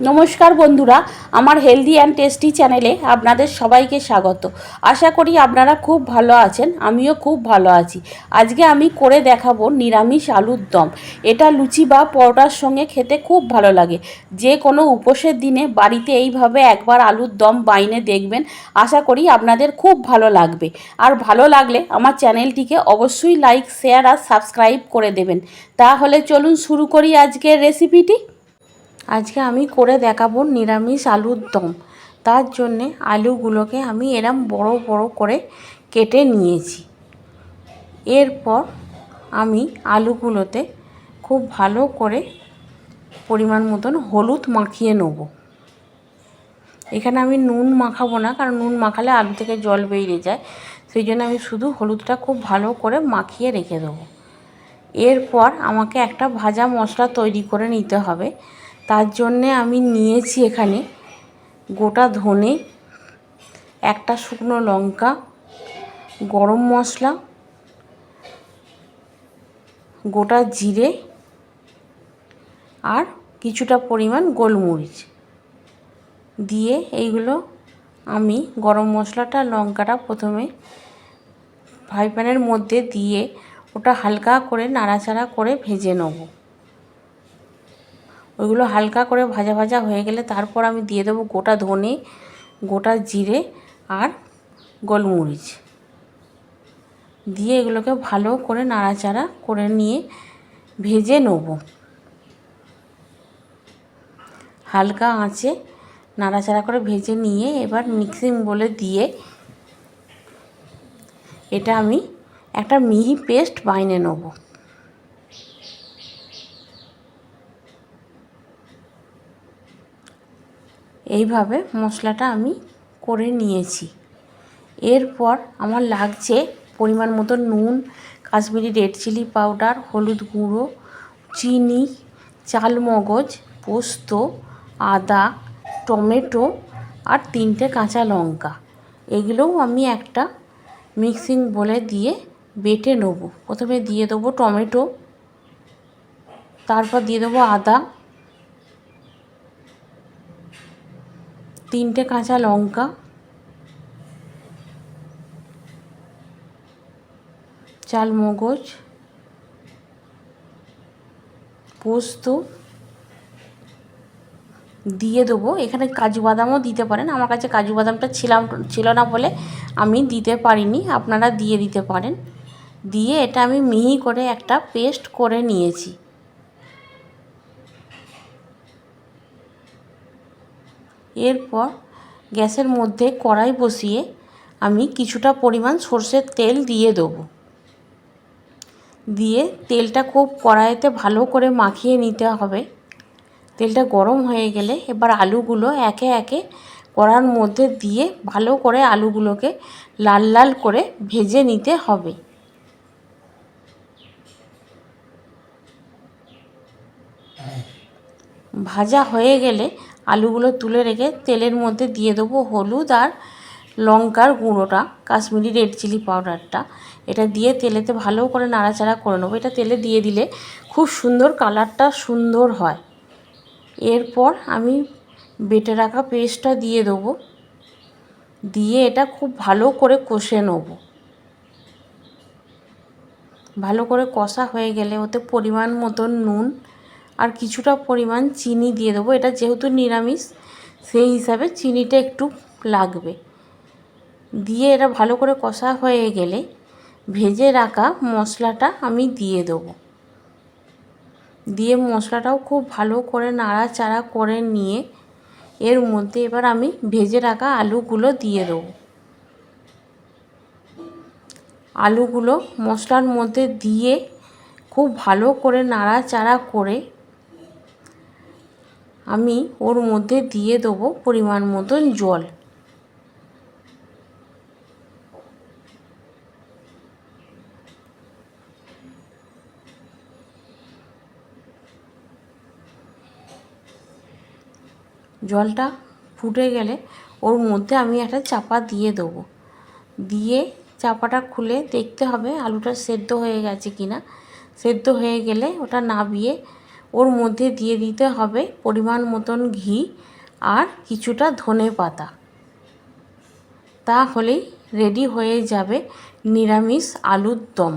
নমস্কার বন্ধুরা, আমার হেলদি অ্যান্ড টেস্টি চ্যানেলে আপনাদের সবাইকে স্বাগত। আশা করি আপনারা খুব ভালো আছেন, আমিও খুব ভালো আছি। আজকে আমি করে দেখাবো নিরামিষ আলুর দম। এটা লুচি বা পরোটার সঙ্গে খেতে খুব ভালো লাগে। যে কোনো উপোসের দিনে বাড়িতে এইভাবে একবার আলুর দম বাইনে দেখবেন, আশা করি আপনাদের খুব ভালো লাগবে। আর ভালো লাগলে আমার চ্যানেলটিকে অবশ্যই লাইক, শেয়ার আর সাবস্ক্রাইব করে দেবেন। তাহলে চলুন শুরু করি আজকের রেসিপিটি আজকে আমি করে দেখাবো নিরামিষ আলুর দম। তার জন্যে আলুগুলোকে আমি এরম বড় বড় করে কেটে নিয়েছি। এরপর আমি আলুগুলোতে খুব ভালো করে পরিমাণ মতন হলুদ মাখিয়ে নেব। এখানে আমি নুন মাখাবো না, কারণ নুন মাখালে আলু থেকে জল বেরিয়ে যায়। সেই জন্য আমি শুধু হলুদটা খুব ভালো করে মাখিয়ে রেখে দেবো। এরপর আমাকে একটা ভাজা মশলা তৈরি করে নিতে হবে। তার জন্যে আমি নিয়েছি এখানে গোটা ধনে, একটা শুকনো লঙ্কা, গরম মশলা, গোটা জিরে আর কিছুটা পরিমাণ গোলমরিচ। দিয়ে এইগুলো আমি গরম মশলাটা, লঙ্কাটা প্রথমে ফ্রাই প্যানের মধ্যে দিয়ে ওটা হালকা করে নাড়াচাড়া করে ভেজে নেব। ওইগুলো হালকা করে ভাজা ভাজা হয়ে গেলে তারপর আমি দিয়ে দেবো গোটা ধনে, গোটা জিরে আর গোলমরিচ। দিয়ে এগুলোকে ভালো করে নাড়াচাড়া করে নিয়ে ভেজে নেব। হালকা আঁচে নাড়াচাড়া করে ভেজে নিয়ে এবার মিক্সিং বলে দিয়ে এটা আমি একটা মিহি পেস্ট বাইনে নেব। এইভাবে মশলাটা আমি করে নিয়েছি। এরপর আমার লাগছে পরিমাণ মতো নুন, কাশ্মীরি রেড চিলি পাউডার, হলুদ গুঁড়ো, চিনি, চালমগজ, পোস্ত, আদা, টমেটো আর তিনটে কাঁচা লঙ্কা। এগুলোও আমি একটা মিক্সিং বলে দিয়ে বেটে নেব। প্রথমে দিয়ে দেবো টমেটো, তারপর দিয়ে দেবো আদা তিনটে কাঁচা লঙ্কা। চালমগজ পোস্ত। দিয়ে দেবো। এখানে কাজু বাদামও দিতে পারেন। আমার কাছে কাজু বাদামটা ছিলাম, ছিল না বলে আমি দিতে পারিনি। আপনারা দিয়ে দিতে পারেন। দিয়ে এটা আমি মিহি করে একটা পেস্ট করে নিয়েছি। এরপর গ্যাসের মধ্যে কড়াই বসিয়ে আমি কিছুটা পরিমাণ সর্ষের তেল দিয়ে দেবো। দিয়ে তেলটা খুব কড়াইতে ভালো করে মাখিয়ে নিতে হবে। তেলটা গরম হয়ে গেলে এবার আলুগুলো একে একে কড়ার মধ্যে দিয়ে ভালো করে আলুগুলোকে লাল লাল করে ভেজে নিতে হবে। ভাজা হয়ে গেলে আলুগুলো তুলে রেখে তেলের মধ্যে দিয়ে দেবো হলুদ আর লঙ্কার গুঁড়োটা, কাশ্মীরি রেড চিলি পাউডারটা। এটা দিয়ে তেলেতে ভালো করে নাড়াচাড়া করে নেব। এটা তেলে দিয়ে দিলে খুব সুন্দর কালারটা সুন্দর হয়। এরপর আমি বেটে রাখা পেস্টটা দিয়ে দেবো। দিয়ে এটা খুব ভালো করে কষে নেব। ভালো করে কষা হয়ে গেলে ওতে পরিমাণ মতন নুন আর কিছুটা পরিমাণ চিনি দিয়ে দেবো। এটা যেহেতু নিরামিষ, সেই হিসাবে চিনিটা একটু লাগবে। দিয়ে এটা ভালো করে কষা হয়ে গেলে ভেজে রাখা মশলাটা আমি দিয়ে দেবো। দিয়ে মশলাটাও খুব ভালো করে নাড়াচাড়া করে নিয়ে এর মধ্যে এবার আমি ভেজে রাখা আলুগুলো দিয়ে দেবো। আলুগুলো মশলার মধ্যে দিয়ে খুব ভালো করে নাড়াচাড়া করে আমি ওর মধ্যে দিয়ে দেবো পরিমাণ মতন জল। জলটা ফুটে গেলে ওর মধ্যে আমি একটা চাপা দিয়ে দেবো। দিয়ে চাপাটা খুলে দেখতে হবে আলুটা সেদ্ধ হয়ে গেছে কি না সেদ্ধ হয়ে গেলে ওটা নাবিয়ে ওর মধ্যে দিয়ে দিতে হবে পরিমাণ মতন ঘি আর কিছুটা ধনে পাতা। তাহলেই রেডি হয়ে যাবে নিরামিষ আলুর দম।